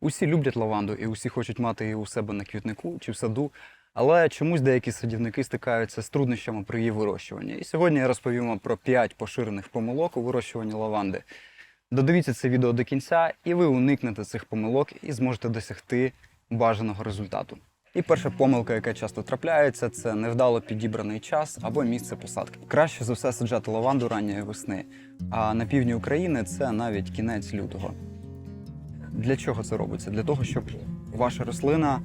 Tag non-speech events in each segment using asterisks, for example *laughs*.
Усі люблять лаванду і усі хочуть мати її у себе на квітнику чи в саду, але чомусь деякі садівники стикаються з труднощами при її вирощуванні. І сьогодні я розповім вам про 5 поширених помилок у вирощуванні лаванди. Додивіться це відео до кінця, і ви уникнете цих помилок і зможете досягти бажаного результату. І перша помилка, яка часто трапляється, це невдало підібраний час або місце посадки. Краще за все саджати лаванду ранньої весни, а на півдні України це навіть кінець лютого. Для чого це робиться? Для того, щоб ваша рослина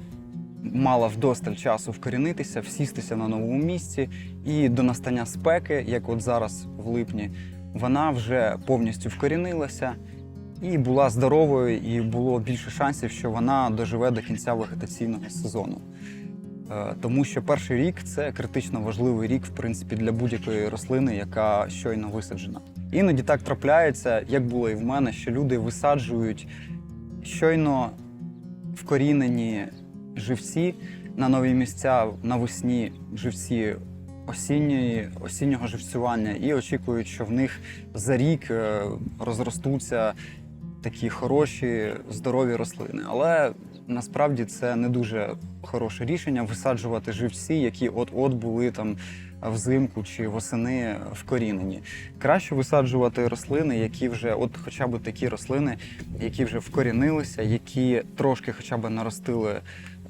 мала вдосталь часу вкорінитися, всістися на новому місці, і до настання спеки, як от зараз в липні, вона вже повністю вкорінилася і була здоровою, і було більше шансів, що вона доживе до кінця вегетаційного сезону. Е, Тому що перший рік це критично важливий рік, в принципі, для будь-якої рослини, яка щойно висаджена. Іноді так трапляється, як було і в мене, що люди висаджують щойно вкорінені живці на нові місця навесні живці осінньої, осіннього живцювання і очікують, що в них за рік е, розростуться такі хороші, здорові рослини. Але насправді це не дуже хороше рішення висаджувати живці, які от-от були там взимку чи восени вкорінені. Краще висаджувати рослини, які вже, от хоча б такі рослини, які вже вкорінилися, які трошки хоча б наростили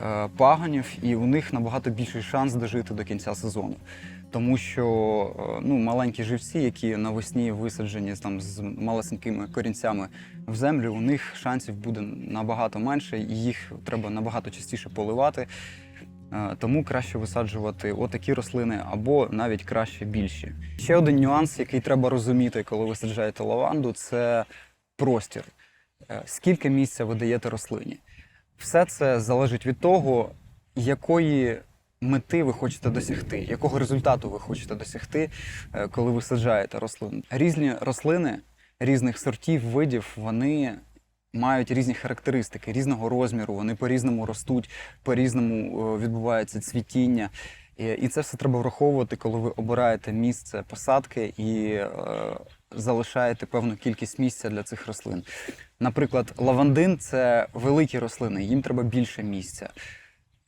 е, пагонів, і у них набагато більший шанс дожити до кінця сезону. Тому що е, ну, маленькі живці, які навесні висаджені там, з малесенькими корінцями в землю, у них шансів буде набагато менше, і їх треба набагато частіше поливати. Е, Тому краще висаджувати отакі рослини або навіть краще більші. Ще один нюанс, який треба розуміти, коли ви саджаєте лаванду, це простір. Е, Скільки місця ви даєте рослині? Все це залежить від того, якої мети ви хочете досягти, якого результату ви хочете досягти, е, коли ви саджаєте рослину. Різні рослини різних сортів, видів, вони мають різні характеристики, різного розміру, вони по-різному ростуть, по-різному е, відбувається цвітіння. І це все треба враховувати, коли ви обираєте місце посадки і е, залишаєте певну кількість місця для цих рослин. Наприклад, лавандин це великі рослини, їм треба більше місця.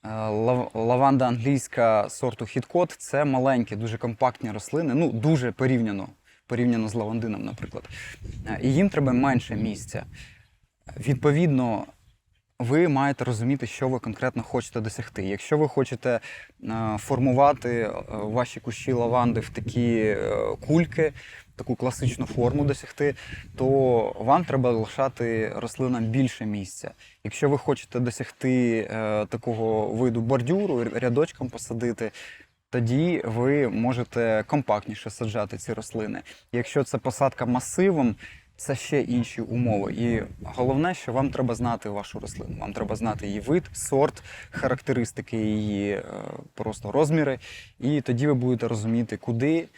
Е, лав- Лаванда англійська сорту хіткот це маленькі, дуже компактні рослини, ну дуже порівняно, порівняно з лавандином, наприклад. Е, І їм треба менше місця. Відповідно, ви маєте розуміти, що ви конкретно хочете досягти. Якщо ви хочете е, формувати ваші кущі лаванди в такі кульки, таку класичну форму досягти, то вам треба лишати рослинам більше місця. Якщо ви хочете досягти е, такого виду бордюру, рядочком посадити. Тоді ви можете компактніше саджати ці рослини. Якщо це посадка масивом, це ще інші умови. І головне, що вам треба знати вашу рослину. Вам треба знати її вид, сорт, характеристики її е, просто розміри. І тоді ви будете розуміти, куди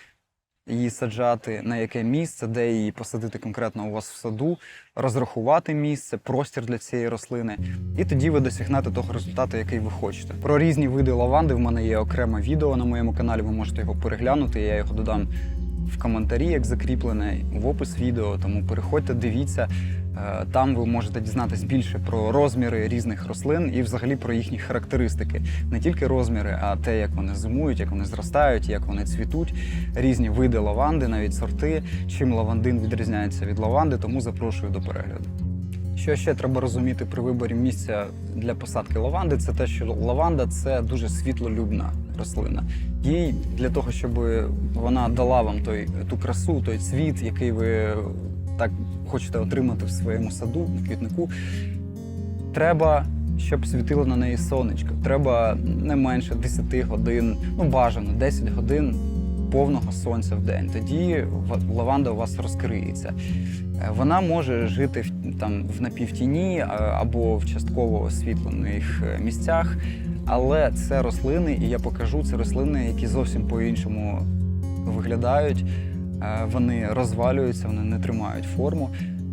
її саджати, на яке місце, де її посадити конкретно у вас в саду, розрахувати місце, простір для цієї рослини. І тоді ви досягнете того результату, який ви хочете. Про різні види лаванди в мене є окреме відео на моєму каналі. Ви можете його переглянути. Я його додам в коментарі, як закріплене, в опис відео. Тому переходьте, дивіться. Е, Там ви можете дізнатись більше про розміри різних рослин і взагалі про їхні характеристики. Не тільки розміри, а те, як вони зимують, як вони зростають, як вони цвітуть, різні види лаванди, навіть сорти, чим лавандин відрізняється від лаванди, тому запрошую до перегляду. Що ще треба розуміти при виборі місця для посадки лаванди, це те, що лаванда це дуже світлолюбна рослина. Їй для того, щоб вона дала вам той ту красу, той цвіт, який ви так хочете отримати в своєму саду, на квітнику, треба, щоб світило на неї сонечко. Треба не менше 10 годин, ну бажано 10 годин повного сонця в день. Тоді лаванда у вас розкриється. Е, Вона може жити в, там, в напівтіні або в частково освітлених е, місцях, але це рослини, і я покажу це рослини, які зовсім по-іншому виглядають. Е, Вони розвалюються, вони не тримають форму.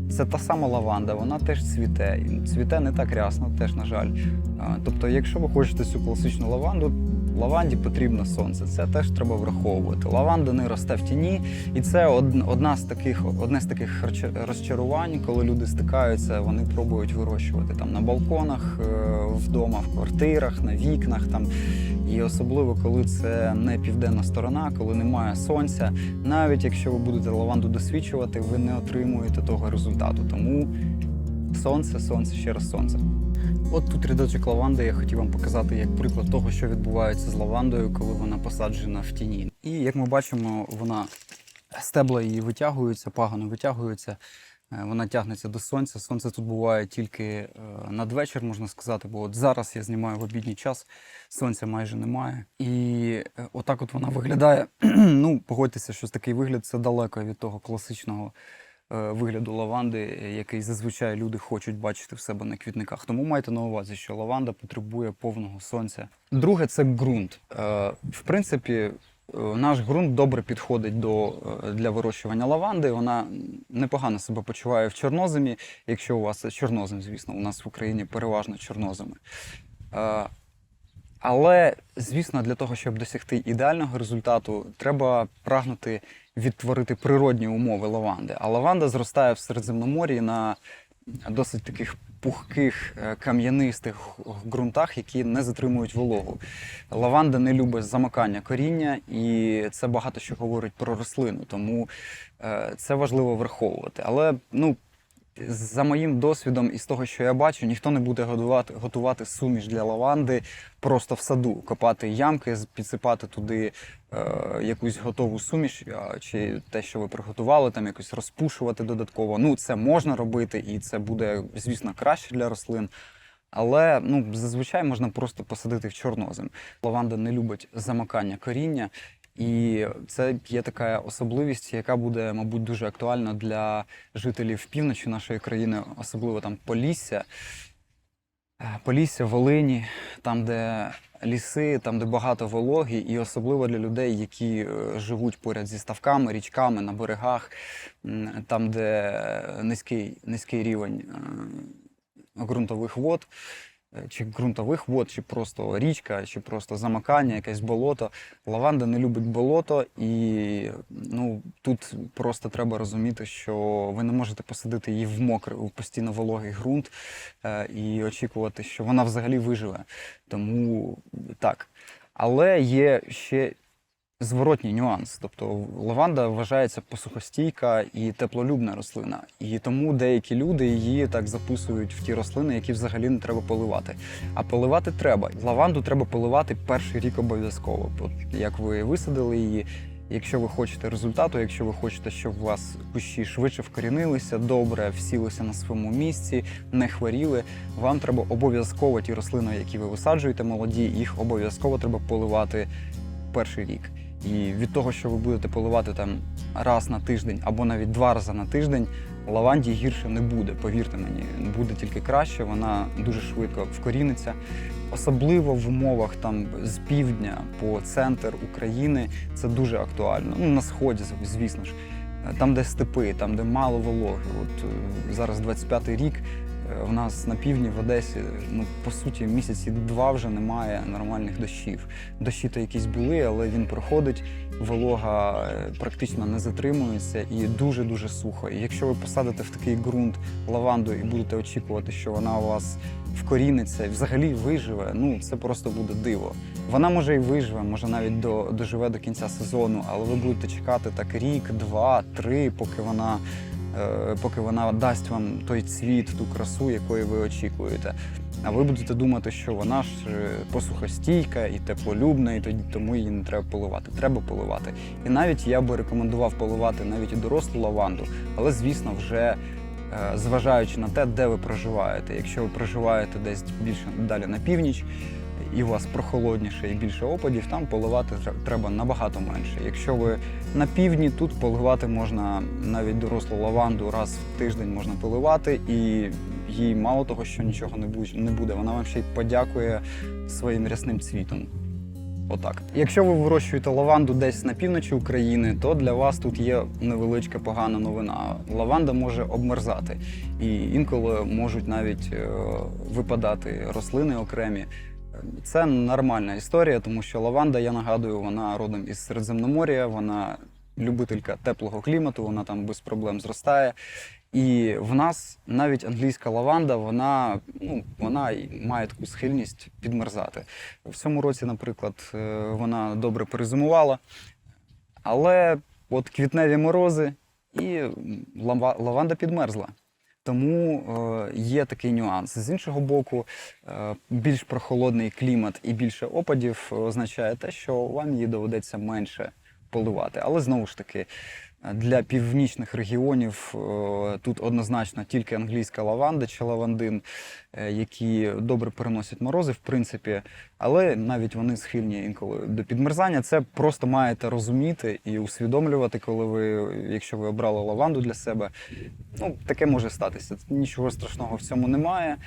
Це та сама лаванда, вона теж цвіте. Цвіте не так рясно, теж, на жаль. Е, Тобто, якщо ви хочете цю класичну лаванду, Лаванді потрібно сонце. Це теж треба враховувати. Лаванда не росте в тіні, і це одна з таких, одне з таких розчарувань, коли люди стикаються, вони пробують вирощувати там на балконах, е, вдома, в квартирах, на вікнах. Там. І особливо, коли це не південна сторона, коли немає сонця. Навіть якщо ви будете лаванду досвідчувати, ви не отримуєте того результату. Тому сонце, сонце, ще раз сонце. От тут рядочок лаванди я хотів вам показати як приклад того, що відбувається з лавандою, коли вона посаджена в тіні. І як ми бачимо, вона стебла її витягуються, пагано витягуються. е, Вона тягнеться до сонця. Сонце тут буває тільки е, надвечір, можна сказати, бо от зараз я знімаю в обідній час, сонця майже немає. І е, отак от вона виглядає. *clears throat* ну, погодьтеся, що такий вигляд це далеко від того класичного вигляду лаванди, е, який зазвичай люди хочуть бачити в себе на квітниках. Тому майте на увазі, що лаванда потребує повного сонця. Друге це ґрунт. Е, В принципі, е, наш ґрунт добре підходить до, е, для вирощування лаванди. Вона непогано себе почуває в чорноземі, якщо у вас чорнозем, звісно, у нас в Україні переважно чорноземи. Е, Але, звісно, для того, щоб досягти ідеального результату, треба прагнути відтворити природні умови лаванди. А лаванда зростає в Середземномор'ї на досить таких пухких е, кам'янистих ґрунтах, які не затримують вологу. Лаванда не любить замикання коріння, і це багато що говорить про рослину, тому е, це важливо враховувати. Але ну. За моїм досвідом і з того, що я бачу, ніхто не буде готувати, готувати суміш для лаванди просто в саду, копати ямки, підсипати туди е, якусь готову суміш, чи те, що ви приготували, там якось розпушувати додатково. Ну, це можна робити, і це буде, звісно, краще для рослин. Але ну, зазвичай можна просто посадити в чорнозем. Лаванда не любить замикання коріння, і це є така особливість, яка буде, мабуть, дуже актуальна для жителів півночі нашої країни, особливо там Полісся. Е, Полісся, Волині, там, де ліси, там, де багато вологі, і особливо для людей, які е, живуть поряд зі ставками, річками, на берегах, там, де низький, низький рівень е, ґрунтових вод, чи ґрунтових вод, чи просто річка, чи просто замикання, якесь болото. Лаванда не любить болото, і ну, тут просто треба розуміти, що ви не можете посадити її в мокрий, у постійно вологий ґрунт е, і очікувати, що вона взагалі виживе. Тому так. Але є ще зворотній нюанс. Тобто лаванда вважається посухостійка і теплолюбна рослина. І тому деякі люди її так записують в ті рослини, які взагалі не треба поливати. А поливати треба. Лаванду треба поливати перший рік обов'язково. Як ви висадили її. Якщо ви хочете результату, якщо ви хочете, щоб у вас кущі швидше вкорінилися, добре всілися на своєму місці, не хворіли, вам треба обов'язково ті рослини, які ви висаджуєте, молоді, їх обов'язково треба поливати перший рік. І від того, що ви будете поливати там раз на тиждень або навіть два рази на тиждень, лаванді гірше не буде. Повірте мені, буде тільки краще, вона дуже швидко вкоріниться. Особливо в умовах там з півдня по центр України це дуже актуально. Ну на сході, звісно ж, там, де степи, там, де мало вологи. От е, зараз 25-й рік. В нас на півдні в Одесі, ну по суті, місяці два вже немає нормальних дощів. Дощі то якісь були, але він проходить, волога е, практично не затримується і дуже дуже сухо. І якщо ви посадите в такий ґрунт лаванду і будете очікувати, що вона у вас вкоріниться і взагалі виживе, ну це просто буде диво. Вона може і виживе, може навіть до, доживе до кінця сезону, але ви будете чекати так рік, два, три, поки вона. Е, Поки вона дасть вам той цвіт, ту красу, якої ви очікуєте. А ви будете думати, що вона ж е, посухостійка і теплолюбна, і тоді тому її не треба поливати. Треба поливати. І навіть я би рекомендував поливати навіть і дорослу лаванду, але звісно, вже е, зважаючи на те, де ви проживаєте. Якщо ви проживаєте десь більше далі на північ, і у вас прохолодніше і більше опадів, там поливати треба набагато менше. Якщо ви на півдні, тут поливати можна навіть дорослу лаванду раз в тиждень можна поливати, і їй мало того, що нічого не буде, вона вам ще й подякує своїм рясним цвітом. Отак. Якщо ви вирощуєте лаванду десь на півночі України, то для вас тут є невеличка погана новина. Лаванда може обмерзати, і інколи можуть навіть е, випадати рослини окремі. Це нормальна історія, тому що лаванда, я нагадую, вона родом із Середземномор'я, вона любителька теплого клімату, вона там без проблем зростає. І в нас навіть англійська лаванда, вона, ну, вона має таку схильність підмерзати. В цьому році, наприклад, е, вона добре перезимувала, але от квітневі морози і лаванда підмерзла. Тому е, є такий нюанс. З іншого боку, е, більш прохолодний клімат і більше опадів означає те, що вам її доведеться менше поливати. Але знову ж таки, для північних регіонів е, тут однозначно тільки англійська лаванда чи лавандин, е, які добре переносять морози, в принципі, але навіть вони схильні інколи до підмерзання. Це просто маєте розуміти і усвідомлювати, коли ви, якщо ви обрали лаванду для себе. Ну, таке може статися. Нічого страшного в цьому немає,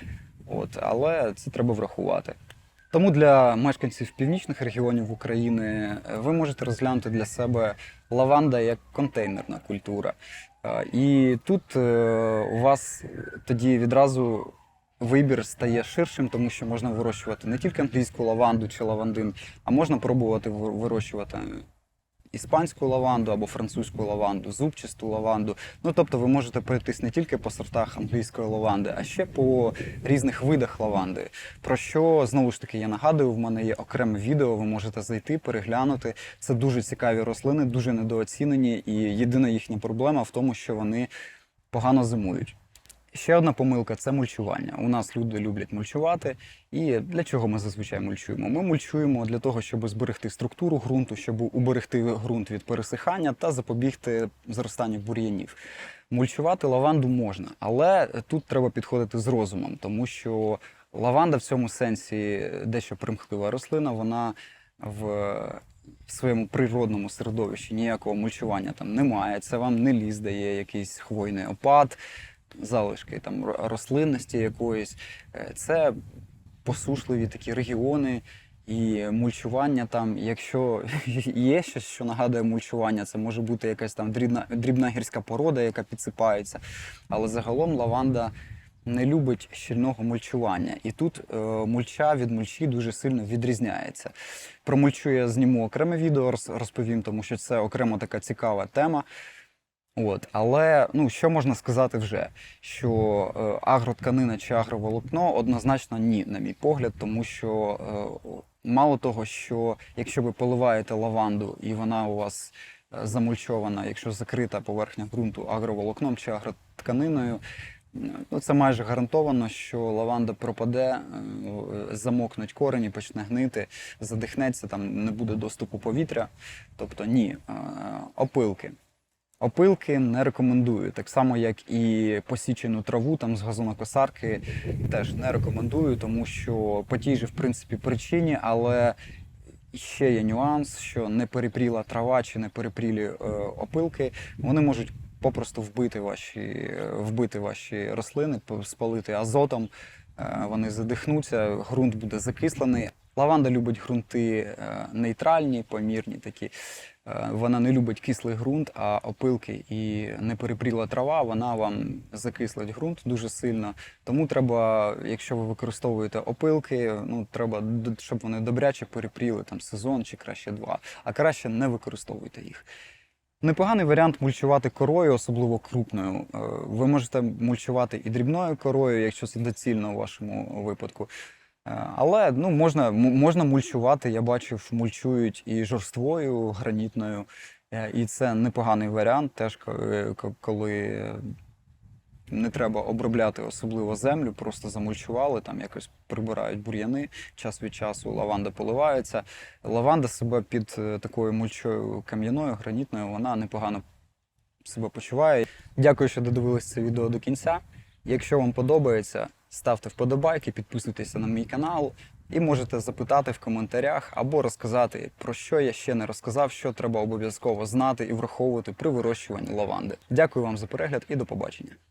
от, але це треба врахувати. Тому для мешканців північних регіонів України е, ви можете розглянути для себе лаванда як контейнерна культура. Е, І тут е, у вас тоді відразу вибір стає ширшим, тому що можна вирощувати не тільки англійську лаванду чи лавандин, а можна пробувати вирощувати іспанську лаванду або французьку лаванду, зубчасту лаванду. Ну тобто ви можете пройтись не тільки по сортах англійської лаванди, а ще по різних видах лаванди. Про що знову ж таки я нагадую, в мене є окреме відео. Ви можете зайти, переглянути. Це дуже цікаві рослини, дуже недооцінені, і єдина їхня проблема в тому, що вони погано зимують. Ще одна помилка це мульчування. У нас люди люблять мульчувати. І для чого ми зазвичай мульчуємо? Ми мульчуємо для того, щоб зберегти структуру ґрунту, щоб уберегти ґрунт від пересихання та запобігти зростанню бур'янів. Мульчувати лаванду можна, але тут треба підходити з розумом, тому що лаванда в цьому сенсі дещо примхлива рослина, вона в в своєму природному середовищі ніякого мульчування там немає. Це вам не ліс дає якийсь хвойний опад, залишки там рослинності якоїсь. Е, Це посушливі такі регіони. І мульчування там, якщо *laughs* є щось, що нагадує мульчування, це може бути якась там дрібна, дрібна гірська порода, яка підсипається. Але загалом лаванда не любить щільного мульчування. І тут е, мульча від мульчі дуже сильно відрізняється. Про мульчу я зніму окреме відео, роз- розповім, тому що це окрема така цікава тема. От, але ну що можна сказати вже? Що е, агротканина чи агроволокно однозначно ні, на мій погляд, тому що е, мало того, що якщо ви поливаєте лаванду і вона у вас е, замульчована, якщо закрита поверхня ґрунту агроволокном чи агротканиною, ну це майже гарантовано, що лаванда пропаде, замокнуть корені, почне гнити, задихнеться, там не буде доступу повітря. Тобто ні, опилки. Опилки не рекомендую, так само як і посічену траву там з газонокосарки теж не рекомендую, тому що по тій же в принципі причині, але ще є нюанс, що не перепріла трава чи не перепрілі е, опилки, вони можуть попросту вбити ваші, е, вбити ваші рослини, спалити азотом, е, вони задихнуться, ґрунт буде закислений. Лаванда любить ґрунти е, нейтральні, помірні такі. Е, Вона не любить кислий ґрунт, а опилки і неперепріла трава, вона вам закислить ґрунт дуже сильно. Тому треба, якщо ви використовуєте опилки, ну треба, щоб вони добряче перепріли там сезон чи краще два, а краще не використовуйте їх. Непоганий варіант мульчувати корою, особливо крупною. Е, Ви можете мульчувати і дрібною корою, якщо це доцільно у вашому випадку. Е, Але ну, можна, можна мульчувати. Я бачив, мульчують і жорствою, гранітною. Е, І це непоганий варіант, теж коли- не треба обробляти особливо землю, просто замульчували, там якось прибирають бур'яни час від часу, лаванда поливається. Лаванда себе під е, такою мульчою кам'яною, гранітною, вона непогано себе почуває. Дякую, що додивились це відео до кінця. Якщо вам подобається, ставте вподобайки, підписуйтеся на мій канал і можете запитати в коментарях або розказати, про що я ще не розказав, що треба обов'язково знати і враховувати при вирощуванні лаванди. Дякую вам за перегляд і до побачення.